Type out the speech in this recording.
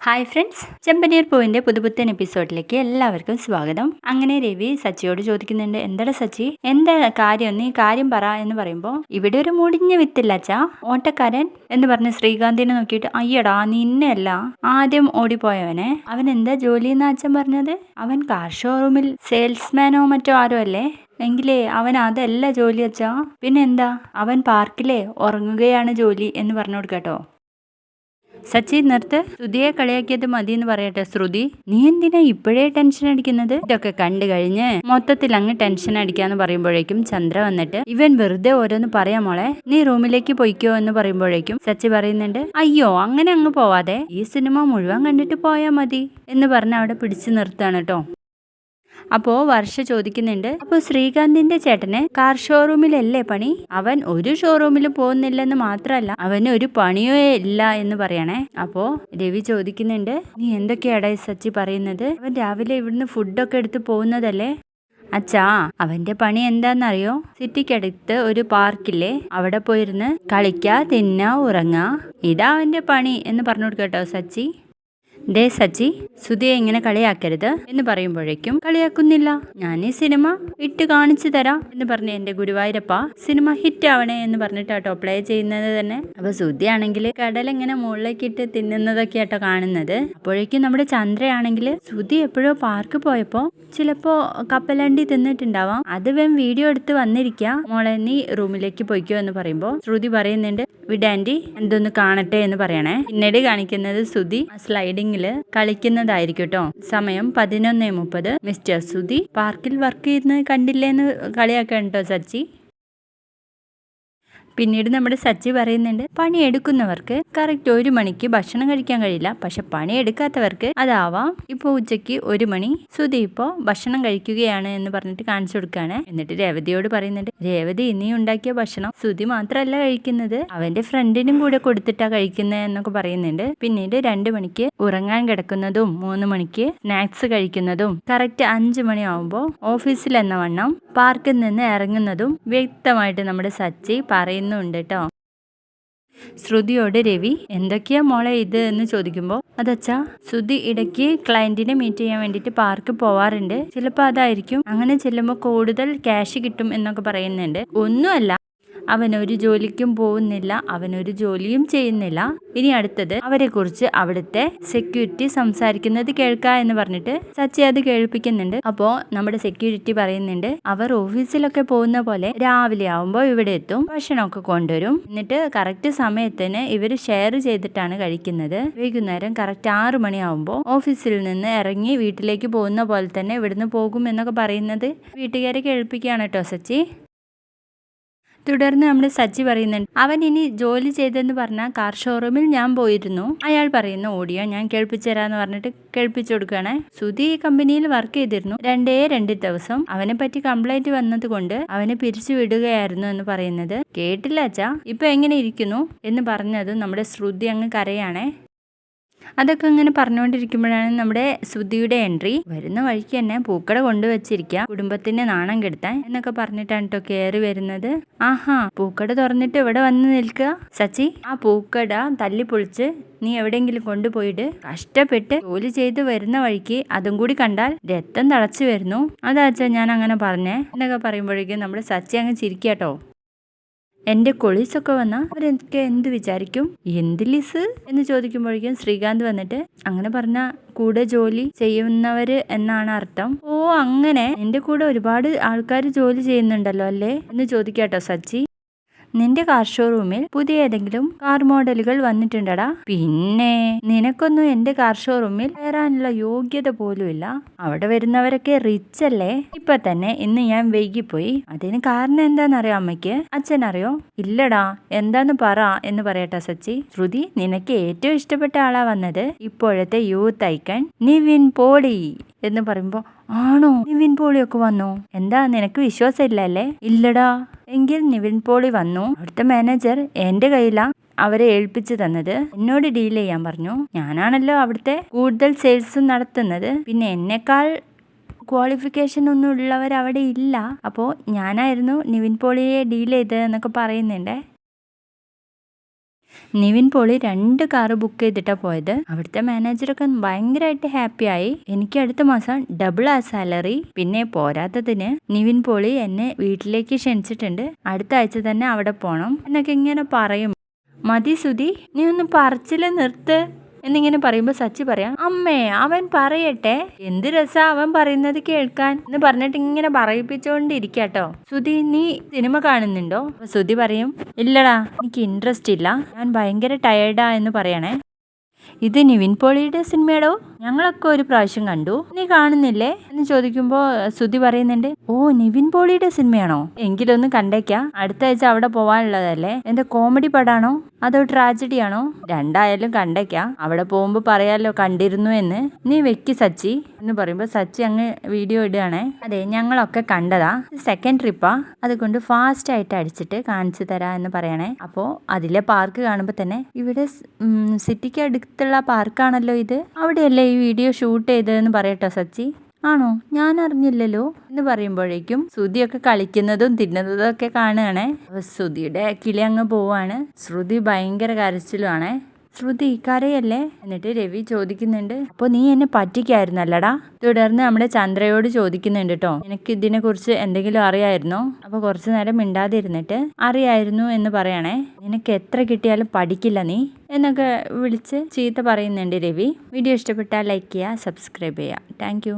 Hi friends ചെമ്പനീർ പൂവിന്റെ പുതുപുത്തൻ എപ്പിസോഡിലേക്ക് എല്ലാവർക്കും സ്വാഗതം. അങ്ങനെ രവി സച്ചിയോട് ചോദിക്കുന്നുണ്ട് എന്താടാ സച്ചി? എന്താ കാര്യം? നീ കാര്യം പറ എന്ന് പറയുമ്പോൾ ഇവിടെ ഒരു മുടിഞ്ഞ വിത്തില്ല അച്ഛാ. ഓട്ടക്കാരൻ എന്ന് പറഞ്ഞ് ശ്രീകാന്തിനെ നോക്കിയിട്ട് അയ്യടാ നിന്നെയല്ല. ആദ്യം ഓടിപ്പോയവനെ. അവൻ എന്താ ജോലി എന്നാ അച്ഛൻ പറഞ്ഞത്? അവൻ കാർ ഷോറൂമിൽ സെയിൽസ്മാനോ മറ്റോ ആരോ അല്ലേ? എങ്കിലേ അവൻ അതല്ല ജോലി അച്ഛാ. പിന്നെന്താ? അവൻ പാർക്കിലെ ഉറങ്ങുകയാണ് ജോലി എന്ന് പറഞ്ഞു കൊടുക്കട്ടോ സച്ചി നിർത്ത് ശ്രുതിയെ കളിയാക്കിയത് മതി എന്ന് പറയട്ടെ ശ്രുതി. നീ എന്തിനാ ഇപ്പോഴേ ടെൻഷൻ അടിക്കുന്നത്? ഇതൊക്കെ കണ്ടു കഴിഞ്ഞ് മൊത്തത്തിൽ അങ്ങ് ടെൻഷൻ അടിക്കാന്ന് പറയുമ്പോഴേക്കും ചന്ദ്ര വന്നിട്ട് ഇവൻ വെറുതെ ഓരോന്ന് പറയാ മോളെ. നീ റൂമിലേക്ക് പോയിക്കോ എന്ന് പറയുമ്പോഴേക്കും സച്ചി പറയുന്നുണ്ട് അയ്യോ അങ്ങനെ അങ്ങ് പോവാതെ. ഈ സിനിമ മുഴുവൻ കണ്ടിട്ട് പോയാ മതി. എന്ന് പറഞ്ഞ് അവിടെ പിടിച്ചു നിർത്താണ് കേട്ടോ. അപ്പോ വർഷ ചോദിക്കുന്നുണ്ട് അപ്പോൾ ശ്രീകാന്തിന്റെ ചേട്ടന് കാർ ഷോറൂമിലല്ലേ പണി? അവൻ ഒരു ഷോറൂമിൽ പോകുന്നില്ലെന്ന് മാത്രല്ല അവന് ഒരു പണിയോ ഇല്ല എന്ന് പറയണേ. അപ്പോ രവി ചോദിക്കുന്നുണ്ട് നീ എന്തൊക്കെയാടാ സച്ചി പറയുന്നത്? അവൻ രാവിലെ ഇവിടുന്ന് ഫുഡൊക്കെ എടുത്ത് പോകുന്നതല്ലേ? അച്ഛാ അവന്റെ പണി എന്താന്നറിയോ? സിറ്റിക്കടുത്ത് ഒരു പാർക്കില്ലേ അവിടെ പോയിരുന്ന് കളിക്ക തിന്ന ഉറങ്ങ. ഇതാ അവന്റെ പണി എന്ന് പറഞ്ഞു കൊടുക്കട്ടോ സച്ചി. ദേ സച്ചി സുധിയെ ഇങ്ങനെ കളിയാക്കരുത് എന്ന് പറയുമ്പോഴേക്കും കളിയാക്കുന്നില്ല. ഞാൻ ഈ സിനിമ ഇട്ട് കാണിച്ചു തരാം എന്ന് പറഞ്ഞ എന്റെ ഗുരുവായൂരപ്പ സിനിമ ഹിറ്റ് ആവണേ എന്ന് പറഞ്ഞിട്ടാട്ടോ പ്ലേ ചെയ്യുന്നത് തന്നെ. അപ്പൊ സുധി ആണെങ്കിൽ കടൽ ഇങ്ങനെ മുകളിലേക്ക് ഇട്ട് തിന്നുന്നതൊക്കെ ആട്ടോ കാണുന്നത്. അപ്പോഴേക്കും നമ്മുടെ ചന്ദ്രയാണെങ്കിൽ സുധി എപ്പോഴോ പാർക്ക് പോയപ്പോ ചിലപ്പോ കപ്പലണ്ടി തിന്നിട്ടുണ്ടാവാം. അത് വേം വീഡിയോ എടുത്ത് വന്നിരിക്കുക മോളെ നീ റൂമിലേക്ക് പോയിക്കോ എന്ന് പറയുമ്പോൾ ശ്രുതി പറയുന്നുണ്ട് വിടാൻഡി എന്തൊന്ന് കാണട്ടെ എന്ന് പറയണേ. പിന്നീട് കാണിക്കുന്നത് സുധി സ്ലൈഡിങ്ങിൽ കളിക്കുന്നതായിരിക്കും കേട്ടോ സമയം പതിനൊന്ന് മുപ്പത്. മിസ്റ്റർ സുധി പാർക്കിൽ വർക്ക് ചെയ്യുന്നത് കണ്ടില്ലേന്ന് കളിയാക്കാൻ കേട്ടോ സച്ചി? പിന്നീട് നമ്മുടെ സച്ചി പറയുന്നുണ്ട് പണിയെടുക്കുന്നവർക്ക് കറക്റ്റ് ഒരു മണിക്ക് ഭക്ഷണം കഴിക്കാൻ കഴിയില്ല. പക്ഷെ പണിയെടുക്കാത്തവർക്ക് അതാവാം. ഇപ്പോൾ ഉച്ചയ്ക്ക് ഒരു മണി സുധി ഇപ്പോൾ ഭക്ഷണം കഴിക്കുകയാണ് എന്ന് പറഞ്ഞിട്ട് കാണിച്ചു കൊടുക്കുകയാണ്. എന്നിട്ട് രേവതിയോട് പറയുന്നുണ്ട് രേവതി ഇനി ഉണ്ടാക്കിയ ഭക്ഷണം സുധി മാത്രമല്ല കഴിക്കുന്നത്. അവന്റെ ഫ്രണ്ടിനും കൂടെ കൊടുത്തിട്ടാ കഴിക്കുന്നത് എന്നൊക്കെ പറയുന്നുണ്ട്. പിന്നീട് രണ്ടു മണിക്ക് ഉറങ്ങാൻ കിടക്കുന്നതും മൂന്ന് മണിക്ക് സ്നാക്സ് കഴിക്കുന്നതും കറക്റ്റ് അഞ്ചു മണിയാവുമ്പോൾ ഓഫീസിൽ എന്ന വണ്ണം പാർക്കിൽ നിന്ന് ഇറങ്ങുന്നതും വ്യക്തമായിട്ട് നമ്മുടെ സച്ചി പറയുന്നുണ്ട് കേട്ടോ. ശ്രുതിയോട് രവി എന്തൊക്കെയാ മോളെ ഇത്? എന്ന് ചോദിക്കുമ്പോൾ അതച്ചാ ശ്രുതി ഇടയ്ക്ക് ക്ലയന്റിനെ മീറ്റ് ചെയ്യാൻ വേണ്ടിയിട്ട് പാർക്ക് പോവാറുണ്ട്. ചിലപ്പോൾ അതായിരിക്കും. അങ്ങനെ ചെല്ലുമ്പോൾ കൂടുതൽ ക്യാഷ് കിട്ടും എന്നൊക്കെ പറയുന്നുണ്ട്. ഒന്നുമല്ല അവൻ ഒരു ജോലിക്കും പോകുന്നില്ല അവനൊരു ജോലിയും ചെയ്യുന്നില്ല. ഇനി അടുത്തത് അവരെ കുറിച്ച് അവിടുത്തെ സെക്യൂരിറ്റി സംസാരിക്കുന്നത് കേൾക്ക എന്ന് പറഞ്ഞിട്ട് സച്ചി അത് കേൾപ്പിക്കുന്നുണ്ട്. അപ്പോ നമ്മുടെ സെക്യൂരിറ്റി പറയുന്നുണ്ട് അവർ ഓഫീസിലൊക്കെ പോകുന്ന പോലെ രാവിലെ ആവുമ്പോൾ ഇവിടെ എത്തും ഭക്ഷണമൊക്കെ കൊണ്ടുവരും. എന്നിട്ട് കറക്റ്റ് സമയത്തിന് ഇവർ ഷെയർ ചെയ്തിട്ടാണ് കഴിക്കുന്നത്. വൈകുന്നേരം കറക്റ്റ് ആറ് മണിയാവുമ്പോൾ ഓഫീസിൽ നിന്ന് ഇറങ്ങി വീട്ടിലേക്ക് പോകുന്ന പോലെ തന്നെ ഇവിടുന്ന് പോകും എന്നൊക്കെ പറയുന്നത്? വീട്ടുകാരെ കേൾപ്പിക്കുകയാണ് കേട്ടോ സച്ചി. തുടർന്ന് നമ്മുടെ സജ്ജി പറയുന്നുണ്ട് അവൻ ഇനി ജോലി ചെയ്തെന്ന് പറഞ്ഞാൽ കാർ ഷോറൂമിൽ ഞാൻ പോയിരുന്നു. അയാൾ പറയുന്ന ഓഡിയോ ഞാൻ കേൾപ്പിച്ചു തരാന്ന് പറഞ്ഞിട്ട് കേൾപ്പിച്ചു കൊടുക്കുകയാണ്. സുധി ഈ കമ്പനിയിൽ വർക്ക് ചെയ്തിരുന്നു രണ്ടേ രണ്ട് ദിവസം. അവനെ പറ്റി കംപ്ലൈന്റ് വന്നത് കൊണ്ട് അവനെ പിരിച്ചു വിടുകയായിരുന്നു എന്ന് പറയുന്നത്. കേട്ടില്ല അച്ഛാ. ഇപ്പൊ എങ്ങനെ ഇരിക്കുന്നു? എന്ന് പറഞ്ഞത് നമ്മുടെ ശ്രുതി അങ്ങ് കരയാണേ. അതൊക്കെ ഇങ്ങനെ പറഞ്ഞുകൊണ്ടിരിക്കുമ്പോഴാണ് നമ്മുടെ ശ്രുതിയുടെ എൻട്രി. വരുന്ന വഴിക്ക് തന്നെ പൂക്കട കൊണ്ടുവച്ചിരിക്കുക. കുടുംബത്തിന് നാണം കെടുത്താൻ എന്നൊക്കെ പറഞ്ഞിട്ടാണ് കേട്ടോ കയറി വരുന്നത്. ആഹാ പൂക്കട തുറന്നിട്ട് ഇവിടെ വന്ന് നിൽക്കുക? സച്ചി ആ പൂക്കട തല്ലി പൊളിച്ച് നീ എവിടെയെങ്കിലും കൊണ്ടുപോയിട്ട് കഷ്ടപ്പെട്ട് ജോലി ചെയ്ത് വരുന്ന വഴിക്ക് അതും കൂടി കണ്ടാൽ രക്തം തളച്ചു വരുന്നു. അതാച്ചാ ഞാൻ അങ്ങനെ പറഞ്ഞേ. എന്നൊക്കെ പറയുമ്പോഴേക്കും നമ്മുടെ സച്ചി അങ്ങ് ചിരിക്കാട്ടോ എന്റെ കൊളീസൊക്കെ വന്നാൽ അവരെനിക്ക് എന്ത് വിചാരിക്കും? എന്ത് ലിസ്? എന്ന് ചോദിക്കുമ്പോഴേക്കും ശ്രീകാന്ത് വന്നിട്ട് അങ്ങനെ പറഞ്ഞ കൂടെ ജോലി ചെയ്യുന്നവര് എന്നാണ് അർത്ഥം. ഓ അങ്ങനെ. എന്റെ കൂടെ ഒരുപാട് ആൾക്കാർ ജോലി ചെയ്യുന്നുണ്ടല്ലോ അല്ലേ? എന്ന് ചോദിക്കാട്ടോ സച്ചി. നിന്റെ കാർ ഷോറൂമിൽ പുതിയ ഏതെങ്കിലും കാർ മോഡലുകൾ വന്നിട്ടുണ്ടടാ. പിന്നെ നിനക്കൊന്നും എന്റെ കാർ ഷോറൂമിൽ കയറാനുള്ള യോഗ്യത പോലുമില്ല അവിടെ വരുന്നവരൊക്കെ റിച്ച് അല്ലേ? ഇപ്പൊ തന്നെ ഇന്ന് ഞാൻ വൈകിപ്പോയി. അതിന് കാരണം എന്താണെന്നറിയോ അമ്മയ്ക്ക്? അച്ഛൻ അറിയോ ഇല്ലടാ എന്താന്ന് പറ എന്ന് പറയട്ടെ സച്ചി. ശ്രുതി നിനക്ക് ഏറ്റവും ഇഷ്ടപ്പെട്ട ആളാ വന്നത് ഇപ്പോഴത്തെ യൂത്ത് ഐക്കൺ നിവിൻ പോളി എന്ന് പറയുമ്പോ ആണോ? നിവിൻ പോളിയൊക്കെ വന്നു? എന്താ നിനക്ക് വിശ്വാസം അല്ലേ ഇല്ലടാ. എങ്കിൽ നിവിൻ പോളി വന്നു. അവിടുത്തെ മാനേജർ എന്റെ കയ്യിലാ അവരെ ഏൽപ്പിച്ചു തന്നത്. എന്നോട് ഡീൽ ചെയ്യാൻ പറഞ്ഞു. ഞാനാണല്ലോ അവിടുത്തെ കൂടുതൽ സെയിൽസും നടത്തുന്നത്. പിന്നെ എന്നെക്കാൾ ക്വാളിഫിക്കേഷൻ ഒന്നും ഉള്ളവർ അവിടെ ഇല്ല. അപ്പോൾ ഞാനായിരുന്നു നിവിൻ പോളിയെ ഡീൽ ചെയ്തതെന്നൊക്കെ പറയുന്നുണ്ട്. നിവിൻ പോളി രണ്ട് കാറ് ബുക്ക് ചെയ്തിട്ടാണ് പോയത്. അവിടുത്തെ മാനേജറൊക്കെ ഭയങ്കരമായിട്ട് ഹാപ്പിയായി എനിക്ക് അടുത്ത മാസം ഡബിൾ ആ സാലറി പിന്നെ പോരാത്തതിന് നിവിൻ പോളി എന്നെ വീട്ടിലേക്ക് ക്ഷണിച്ചിട്ടുണ്ട്. അടുത്ത ആഴ്ച തന്നെ അവിടെ പോകണം എന്നൊക്കെ ഇങ്ങനെ പറയും. മതി സുധി നീ ഒന്ന് പറച്ചിൽ നിർത്ത്. എന്നിങ്ങനെ പറയുമ്പോൾ സച്ചി പറയാം അമ്മേ അവൻ പറയട്ടെ. എന്ത് രസാ അവൻ പറയുന്നത് കേൾക്കാൻ. എന്ന് പറഞ്ഞിട്ട് ഇങ്ങനെ പറയിപ്പിച്ചുകൊണ്ടിരിക്കാട്ടോ സുധി നീ സിനിമ കാണുന്നുണ്ടോ? സുധി പറയും ഇല്ലടാ എനിക്ക് ഇൻട്രസ്റ്റ് ഇല്ല. ഞാൻ ഭയങ്കര ടയേർഡാ എന്ന് പറയണേ. ഇത് നിവിൻ പോളിയുടെ സിനിമയുടെ? ഞങ്ങളൊക്കെ ഒരു പ്രാവശ്യം കണ്ടു. നീ കാണുന്നില്ലേ? എന്ന് ചോദിക്കുമ്പോൾ ശ്രുതി പറയുന്നുണ്ട് ഓ നിവിൻ പോളിയുടെ സിനിമയാണോ? എങ്കിലൊന്ന് കണ്ടേക്കാം. അടുത്ത ആഴ്ച അവിടെ പോവാനുള്ളതല്ലേ? എന്റെ കോമഡി പടാണോ? അതോ ട്രാജഡി ആണോ രണ്ടായാലും കണ്ടേക്കാം. അവിടെ പോകുമ്പോൾ പറയാലോ കണ്ടിരുന്നു എന്ന്. നീ വെക്കി സച്ചി. എന്ന് പറയുമ്പോൾ സച്ചി അങ്ങ് വീഡിയോ ഇടുകയാണേ. അതെ ഞങ്ങളൊക്കെ കണ്ടതാ. സെക്കൻഡ് ട്രിപ്പാ അതുകൊണ്ട് ഫാസ്റ്റ് ആയിട്ട് അടിച്ചിട്ട് കാണിച്ചു തരാ എന്ന് പറയണേ. അപ്പോൾ അതിലെ പാർക്ക് കാണുമ്പോൾ തന്നെ ഇവിടെ സിറ്റിക്ക് സിറ്റിക്ക് അടുത്തുള്ള പാർക്കാണല്ലോ ഇത്. അവിടെയല്ലേ ഈ വീഡിയോ ഷൂട്ട് ചെയ്തതെന്ന് പറയട്ടോ സച്ചി. ആണോ? ഞാൻ അറിഞ്ഞില്ലല്ലോ. എന്ന് പറയുമ്പോഴേക്കും ശ്രുതിയൊക്കെ കളിക്കുന്നതും തിന്നുന്നതും ഒക്കെ കാണുകയാണേ. ശ്രുതിയുടെ കിളി അങ്ങ് പോവാണ്. ശ്രുതി ഭയങ്കര കരച്ചിലുമാണേ ശ്രുതി കരയല്ലേ? എന്നിട്ട് രവി ചോദിക്കുന്നുണ്ട് അപ്പോൾ നീ എന്നെ പറ്റിക്കായിരുന്നല്ലടാ? തുടർന്ന് നമ്മുടെ ചന്ദ്രയോട് ചോദിക്കുന്നുണ്ട് കേട്ടോ എനിക്ക് ഇതിനെ കുറിച്ച് എന്തെങ്കിലും അറിയായിരുന്നോ? അപ്പോൾ കുറച്ചു നേരം മിണ്ടാതിരുന്നിട്ട് അറിയായിരുന്നു എന്ന് പറയണേ നിനക്ക് എത്ര കിട്ടിയാലും പഠിക്കില്ല നീ? എന്നൊക്കെ വിളിച്ച് ചീത്ത പറയുന്നുണ്ട് രവി. വീഡിയോ ഇഷ്ടപ്പെട്ടാൽ ലൈക്ക് ചെയ്യുക സബ്സ്ക്രൈബ് ചെയ്യുക. താങ്ക്